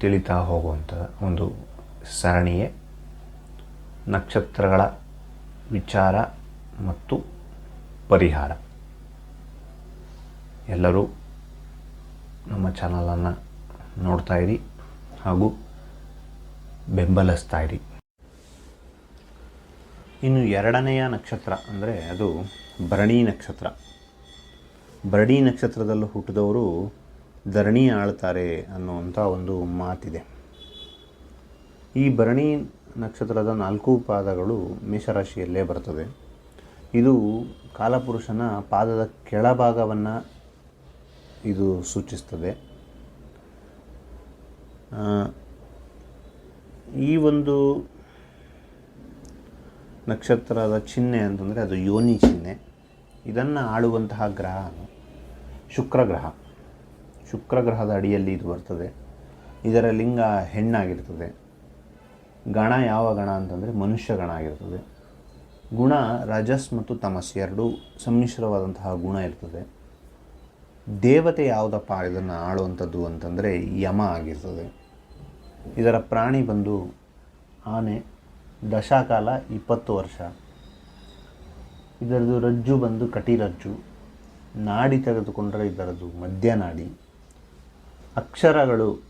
ತಿಳಿತಾ ಹೋಗುವಂಥ ಒಂದು ಸರಣಿಯೇ ನಕ್ಷತ್ರಗಳ ವಿಚಾರ ಮತ್ತು ಪರಿಹಾರ. ಎಲ್ಲರೂ ನಮ್ಮ ಚಾನಲನ್ನು ನೋಡ್ತಾ ಇರಿ ಹಾಗೂ ಬೆಂಬಲಿಸ್ತಾ ಇರಿ. ಇನ್ನು ಎರಡನೆಯ ನಕ್ಷತ್ರ ಅಂದರೆ ಅದು ಭರಣಿ ನಕ್ಷತ್ರ. ಭರಣಿ ನಕ್ಷತ್ರದಲ್ಲೂ ಹುಟ್ಟಿದವರು ಧರಣಿ ಆಳ್ತಾರೆ ಅನ್ನುವಂಥ ಒಂದು ಮಾತಿದೆ. ಈ ಭರಣಿ ನಕ್ಷತ್ರದ ನಾಲ್ಕು ಪಾದಗಳು ಮೇಷರಾಶಿಯಲ್ಲೇ ಬರ್ತದೆ ಇದು ಕಾಲಪುರುಷನ ಪಾದದ ಕೆಳಭಾಗವನ್ನು ಇದು ಸೂಚಿಸ್ತದೆ. ಈ ಒಂದು ನಕ್ಷತ್ರದ ಚಿಹ್ನೆ ಅಂತಂದರೆ ಅದು ಯೋನಿ ಚಿಹ್ನೆ. ಇದನ್ನು ಆಳುವಂತಹ ಗ್ರಹ ಶುಕ್ರ ಗ್ರಹ ಶುಕ್ರ ಗ್ರಹದ ಅಡಿಯಲ್ಲಿ ಇದು ಬರ್ತದೆ. ಇದರ ಲಿಂಗ ಹೆಣ್ಣಾಗಿರ್ತದೆ. ಗಣ ಯಾವ ಗಣ ಅಂತಂದರೆ ಮನುಷ್ಯ ಗಣ ಆಗಿರ್ತದೆ. ಗುಣ, ರಜಸ್ ಮತ್ತು ತಮಸ್ ಎರಡೂ ಸಮ್ಮಿಶ್ರವಾದಂತಹ ಗುಣ ಇರ್ತದೆ. ದೇವತೆ ಯಾವುದಪ್ಪ ಇದನ್ನು ಆಳುವಂಥದ್ದು ಅಂತಂದರೆ ಯಮ ಆಗಿರ್ತದೆ. ಇದರ ಪ್ರಾಣಿ ಬಂದು ಆನೆ, ದಶಾಕಾಲ ಇಪ್ಪತ್ತು ವರ್ಷ. ಇದರದ್ದು ರಜ್ಜು ಬಂದು ಕಟಿರಜ್ಜು. ನಾಡಿ ತೆಗೆದುಕೊಂಡರೆ ಇದರದ್ದು ಮಧ್ಯನಾಡಿ ಅಕ್ಷರಗಳು,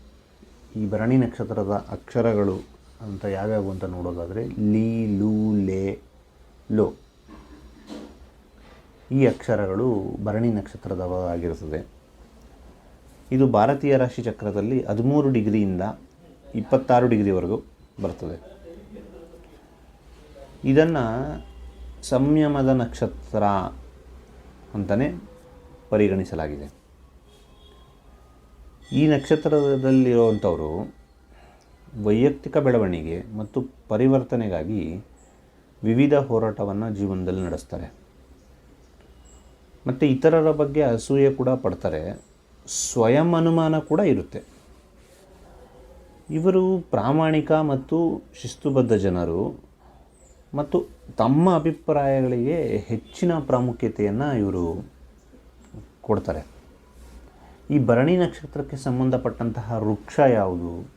ಈ ಭರಣಿ ನಕ್ಷತ್ರದ ಅಕ್ಷರಗಳು ಅಂತ ಯಾವ್ಯಾವು ಅಂತ ನೋಡೋದಾದರೆ ಲೀ, ಲೂ, ಲೇ, ಲೋ. ಈ ಅಕ್ಷರಗಳು ಭರಣಿ ನಕ್ಷತ್ರದವಾಗಿರುತ್ತದೆ ಇದು ಭಾರತೀಯ ರಾಶಿ ಚಕ್ರದಲ್ಲಿ ಹದಿಮೂರು ಡಿಗ್ರಿಯಿಂದ ಇಪ್ಪತ್ತಾರು ಡಿಗ್ರಿವರೆಗೂ ಬರ್ತದೆ. ಇದನ್ನು ಸಂಯಮದ ನಕ್ಷತ್ರ ಅಂತಲೇ ಪರಿಗಣಿಸಲಾಗಿದೆ. ಈ ನಕ್ಷತ್ರದಲ್ಲಿರುವಂಥವರು ವೈಯಕ್ತಿಕ ಬೆಳವಣಿಗೆ ಮತ್ತು ಪರಿವರ್ತನೆಗಾಗಿ ವಿವಿಧ ಹೋರಾಟವನ್ನು ಜೀವನದಲ್ಲಿ ನಡೆಸ್ತಾರೆ. ಮತ್ತು ಇತರರ ಬಗ್ಗೆ ಅಸೂಯೆ ಕೂಡ ಪಡ್ತಾರೆ. ಸ್ವಯಂ ಅನುಮಾನ ಕೂಡ ಇರುತ್ತೆ. ಇವರು ಪ್ರಾಮಾಣಿಕ ಮತ್ತು ಶಿಸ್ತುಬದ್ಧ ಜನರು ಮತ್ತು ತಮ್ಮ ಅಭಿಪ್ರಾಯಗಳಿಗೆ ಹೆಚ್ಚಿನ ಪ್ರಾಮುಖ್ಯತೆಯನ್ನು ಇವರು ಕೊಡ್ತಾರೆ. ಈ ಭರಣಿ ನಕ್ಷತ್ರಕ್ಕೆ ಸಂಬಂಧಪಟ್ಟಂತಹ ವೃಕ್ಷ ಯಾವುದು?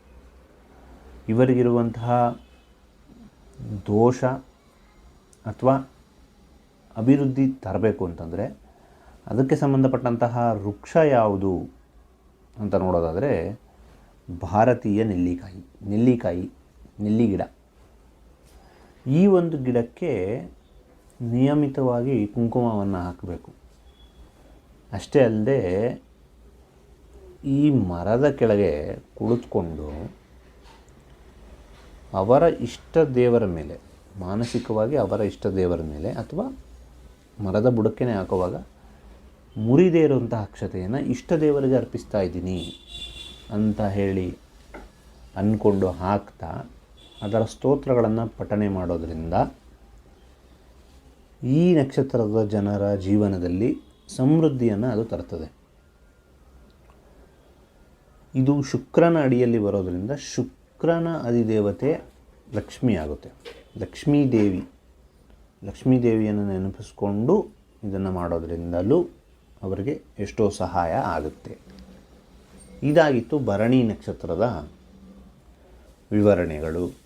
ಇವರಿಗಿರುವಂತಹ ದೋಷ ಅಥವಾ ಅಭಿವೃದ್ಧಿ ತರಬೇಕು ಅಂತಂದರೆ ಅದಕ್ಕೆ ಸಂಬಂಧಪಟ್ಟಂತಹ ವೃಕ್ಷ ಯಾವುದು ಅಂತ ನೋಡೋದಾದರೆ ಭಾರತೀಯ ನೆಲ್ಲಿಕಾಯಿ ನೆಲ್ಲಿಕಾಯಿ ನೆಲ್ಲಿ ಗಿಡ ಈ ಒಂದು ಗಿಡಕ್ಕೆ ನಿಯಮಿತವಾಗಿ ಕುಂಕುಮವನ್ನು ಹಾಕಬೇಕು. ಅಷ್ಟೇ ಅಲ್ಲದೆ ಈ ಮರದ ಕೆಳಗೆ ಕುಳಿತುಕೊಂಡು ಅವರ ಇಷ್ಟ ದೇವರ ಮೇಲೆ, ಮಾನಸಿಕವಾಗಿ ಅವರ ಇಷ್ಟ ದೇವರ ಮೇಲೆ ಅಥವಾ ಮರದ ಬುಡಕ್ಕೆ ಹಾಕುವಾಗ ಮುರಿದೇ ಇರುವಂತಹ ಅಕ್ಷತೆಯನ್ನು ಇಷ್ಟ ದೇವರಿಗೆ ಅರ್ಪಿಸ್ತಾ ಇದ್ದೀನಿ ಅಂತ ಹೇಳಿ ಅಂದ್ಕೊಂಡು ಹಾಕ್ತಾ ಅದರ ಸ್ತೋತ್ರಗಳನ್ನು ಪಠಣೆ ಮಾಡೋದರಿಂದ ಈ ನಕ್ಷತ್ರದ ಜನರ ಜೀವನದಲ್ಲಿ ಸಮೃದ್ಧಿಯನ್ನು ಅದು ತರ್ತದೆ. ಇದು ಶುಕ್ರನ ಅಡಿಯಲ್ಲಿ ಬರೋದರಿಂದ ಶುಕ್ರನ ಅಧಿದೇವತೆ ಲಕ್ಷ್ಮಿ ಆಗುತ್ತೆ ಲಕ್ಷ್ಮೀ ದೇವಿ ಲಕ್ಷ್ಮೀ ದೇವಿಯನ್ನು ನೆನಪಿಸ್ಕೊಂಡು ಇದನ್ನು ಮಾಡೋದರಿಂದಲೂ ಅವರಿಗೆ ಎಷ್ಟೋ ಸಹಾಯ ಆಗುತ್ತೆ. ಇದಾಗಿತ್ತು ಭರಣಿ ನಕ್ಷತ್ರದ ವಿವರಣೆಗಳು.